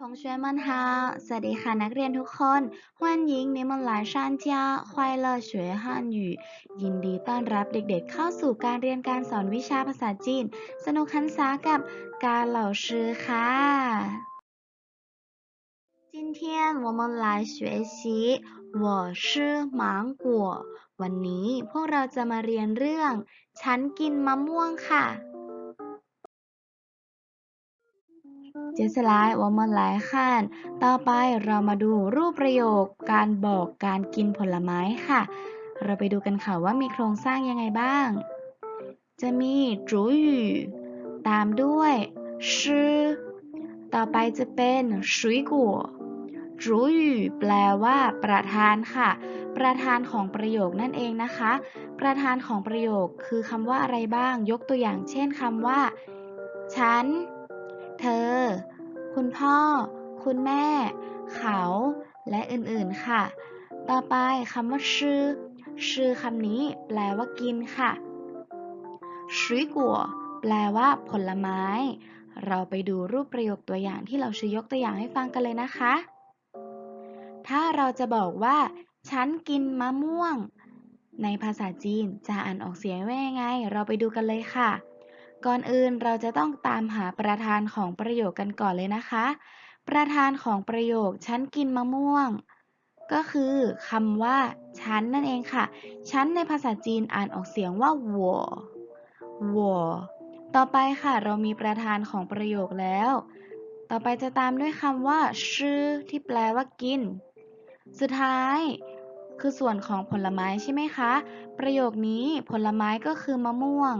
同学们好，สวัสดีค่ะนักเรียนทุกคน欢迎你们来上家快乐学汉语ยินดีต้อนรับเด็กๆเข้าสู่การเรียนการสอนวิชาภาษาจีน สนุกหันษากับการเหล่าชื่อค่ะ今天我们来学习我是芒果วันนี้พวกเราจะมาเรียนเรื่อง ฉันกินมะม่วงค่ะ เจสลายวอมอนหลายขั้นต่อไปเรามาดูรูปประโยคการบอกการกินผลไม้ค่ะ เราไปดูกันค่ะว่ามีโครงสร้างยังไงบ้าง จะมีจูยูตามด้วยชื่อต่อไปจะเป็นชุยกัวจูยูแปลว่า ประธานค่ะ ประธานของประโยคนั่นเองนะคะ ประธานของประโยคคือคำว่าอะไรบ้าง ยกตัวอย่างเช่นคำว่า ฉัน เธอ คุณพ่อ คุณแม่ เขา และอื่นๆค่ะ ต่อไปคำว่าชื่อชื่อคำนี้แปลว่ากินค่ะ水果แปลว่าผลไม้ เราไปดูรูปประโยคตัวอย่างที่เราชื่อยกตัวอย่างให้ฟังกันเลยนะคะ ถ้าเราจะบอกว่า ฉันกินมะม่วง ในภาษาจีนจะอ่านออกเสียงว่ายังไง เราไปดูกันเลยค่ะ ก่อนอื่นเราจะต้องตามหาประธานของประโยคกันก่อนเลยนะคะ ประธานของประโยคฉันกินมะม่วง ก็คือคำว่า ฉันนั่นเองค่ะ ฉันในภาษาจีนอ่านออกเสียงว่า我我ต่อไปค่ะเรามีประธานของประโยคแล้ว ต่อไปจะตามด้วยคำว่าชื่อที่แปลว่ากิน สุดท้าย คือส่วนของผลไม้ใช่ไหมคะ ประโยคนี้ผลไม้ก็คือมะม่วง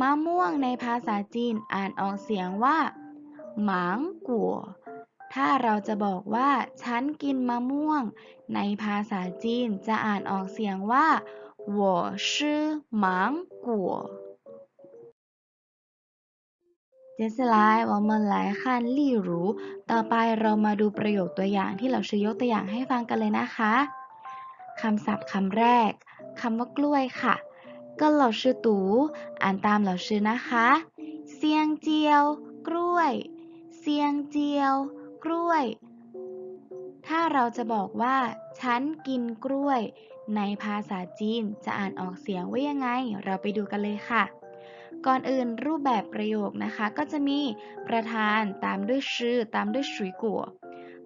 มะม่วงในภาษาจีนอ่านออกเสียงว่า หมางกัว ถ้าเราจะบอกว่า ฉันกินมะม่วง ในภาษาจีนจะอ่านออกเสียงว่า我是芒果接下来我们来看例如ต่อไปเรามาดูประโยคตัวอย่างที่เราชื่อยกตัวอย่างให้ฟังกันเลยนะคะ คำศัพท์คำแรกคำว่ากล้วยค่ะก็เหล่าชื่อตูอ่านตามเหล่าชื่อนะคะเซียงเจียว กล้วยเซียงเจียว กล้วย ถ้าเราจะบอกว่า ฉันกินกล้วย ในภาษาจีนจะอ่านออกเสียงว่ายังไง เราไปดูกันเลยค่ะ ก่อนอื่นรูปแบบประโยคนะคะ ก็จะมีประธานตามด้วยชื่อตามด้วยชุยกัว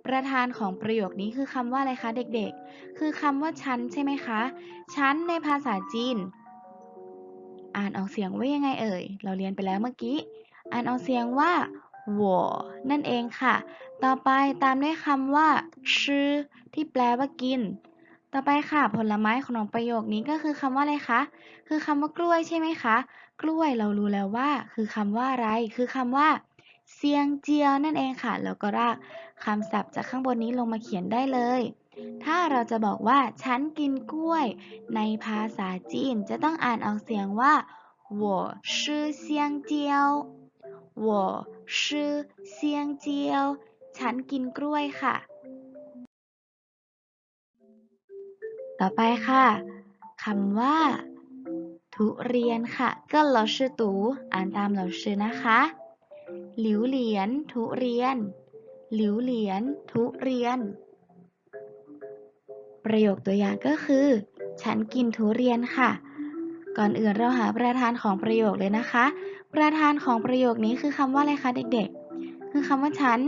ประธานของประโยคนี้คือคำว่าอะไรคะเด็กๆ คือคำว่าฉันใช่ไหมคะฉันในภาษาจีน อ่านออกเสียงว่ายังไงเอ่ย เราเรียนไปแล้วเมื่อกี้ อ่านออกเสียงว่า我นั่นเองค่ะ ต่อไปตามด้วยคำว่าชื่อที่แปลว่ากิน ต่อไปค่ะ ผลไม้ของประโยคนี้ก็คือคำว่าอะไรคะ คือคำว่ากล้วยใช่ไหมคะ กล้วยเรารู้แล้วว่า คือคำว่าอะไร คือคำว่า เซียงเจียวนั่นเองค่ะ แล้วก็รากคำศัพท์จากข้างบนนี้ลงมาเขียนได้เลย ถ้าเราจะบอกว่า ฉันกินกล้วย ในภาษาจีนจะต้องอ่านออกเสียงว่า我是香蕉我是香蕉ฉันกินกล้วยค่ะ ต่อไปค่ะคำว่า ทุเรียนค่ะ ก็เหล่าชื่อตูอ่านตามเหล่าชื่อนะคะ หลิวเหลียนทุเรียน หลิวเหลียนทุเรียน ประโยคตัวอย่างก็คือ ฉันกินทุเรียนค่ะ ก่อนอื่นเราหาประธานของประโยคเลยนะคะ ประธานของประโยคนี้คือคำว่าอะไรคะเด็กๆ คือคำว่าฉัน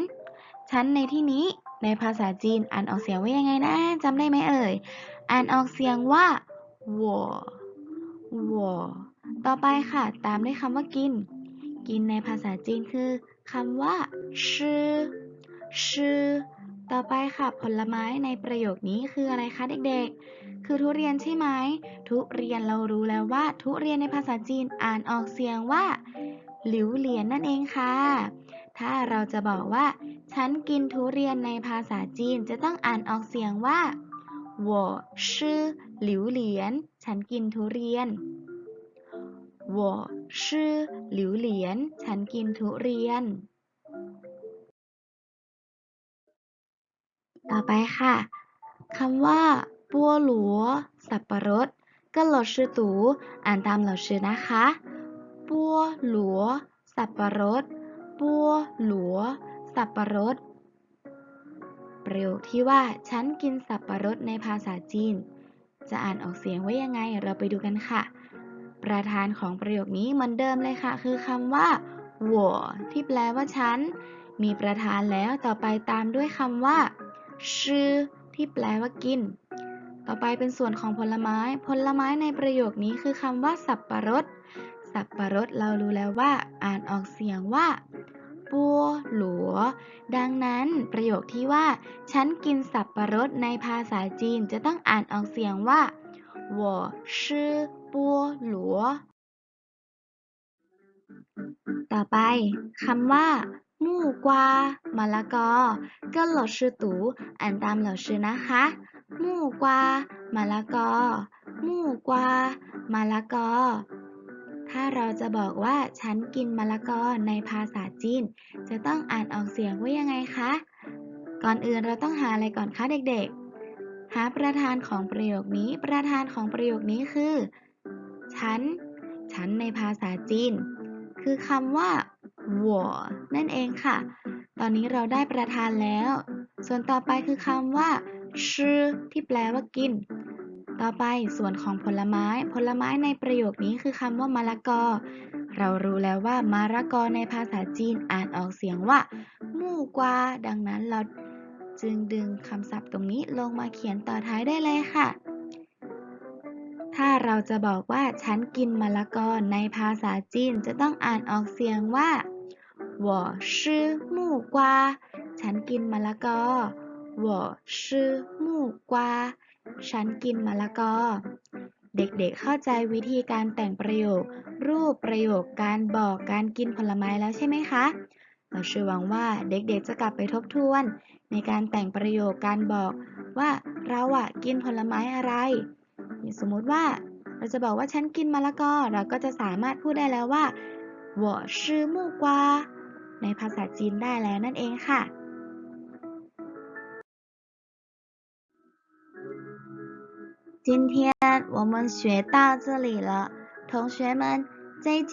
ฉันในที่นี้ในภาษาจีนอ่านออกเสียงว่ายังไงนะจำได้ไหมเอ่ย อ่านออกเสียงว่า我我ต่อไปค่ะ ตามด้วยคำว่ากิน กินในภาษาจีนคือคำว่าชื่อชื่อต่อไปค่ะ ผลไม้ในประโยคนี้คืออะไรคะเด็กๆ คือทุเรียนใช่ไหม ทุเรียนเรารู้แล้วว่า ทุเรียนในภาษาจีนอ่านออกเสียงว่า หลิวเหลียนนั่นเองค่ะ ถ้าเราจะบอกว่า ฉันกินทุเรียนในภาษาจีนจะต้องอ่านออกเสียงว่า我是榴莲ฉันกินทุเรียน 我是榴莲ฉันกินทุเรียน ต่อไปค่ะคำว่าปัวหลัว สับปะรด ก็เหล่าชื่อตูอ่านตามเหล่าชื่อนะคะปัวหลัว สับปะรดปัวหลัว สับปะรด ประโยคที่ว่า ฉันกินสับปะรดในภาษาจีน จะอ่านออกเสียงว่ายังไง เราไปดูกันค่ะ ประธานของประโยคนี้เหมือนเดิมเลยค่ะ คือคำว่า我ที่แปลว่าฉัน มีประธานแล้วต่อไปตามด้วยคำว่าชื่อที่แปลว่ากิน ต่อไปเป็นส่วนของผลไม้ ผลไม้ในประโยคนี้คือคำว่า สับปะรด สับปะรดเรารู้แล้วว่า อ่านออกเสียงว่าปัวหลัว ดังนั้นประโยคที่ว่า ฉันกินสับปะรดในภาษาจีนจะต้องอ่านออกเสียงว่า 我吃菠萝ต่อไปคำว่ามู่กวามะละกอก็เหลอชื่อตูอ่านตามเหลอชื่อนะคะมู่กวามะละกอมู่กวามะละกอ ถ้าเราจะบอกว่าฉันกินมะละกอในภาษาจีน จะต้องอ่านออกเสียงว่ายังไงคะ ก่อนอื่นเราต้องหาอะไรก่อนคะเด็กๆ หาประธานของประโยคนี้ ประธานของประโยคนี้คือ ฉัน ฉันในภาษาจีน คือคำว่า我นั่นเองค่ะ ตอนนี้เราได้ประธานแล้ว ส่วนต่อไปคือคำว่าชื่อที่แปลว่ากิน ต่อไปส่วนของผลไม้ ผลไม้ในประโยคนี้คือคำว่ามะละกอ เรารู้แล้วว่ามะละกอในภาษาจีนอ่านออกเสียงว่า มู่กวาดังนั้นเรา จึงดึงคำศัพท์ตรงนี้ลงมาเขียนต่อท้ายได้เลยค่ะ ถ้าเราจะบอกว่าฉันกินมะละกอในภาษาจีนจะต้องอ่านออกเสียงว่า我吃木瓜ฉันกินมะละกอ我吃木瓜ฉันกินมะละกอ เด็กๆเข้าใจวิธีการแต่งประโยค รูปประโยค การบอกการกินผลไม้แล้วใช่ไหมคะ เราเชื่อหวังว่าเด็กๆจะกลับไปทบทวน ในการแต่งประโยคการบอกว่าเราอะกินผลไม้อะไร สมมุติว่าเราจะบอกว่าฉันกินมะละกอ เราก็จะสามารถพูดได้แล้วว่า我吃木瓜ในภาษาจีนได้แล้วนั่นเองค่ะ今天我们学到这里了，同学们再见。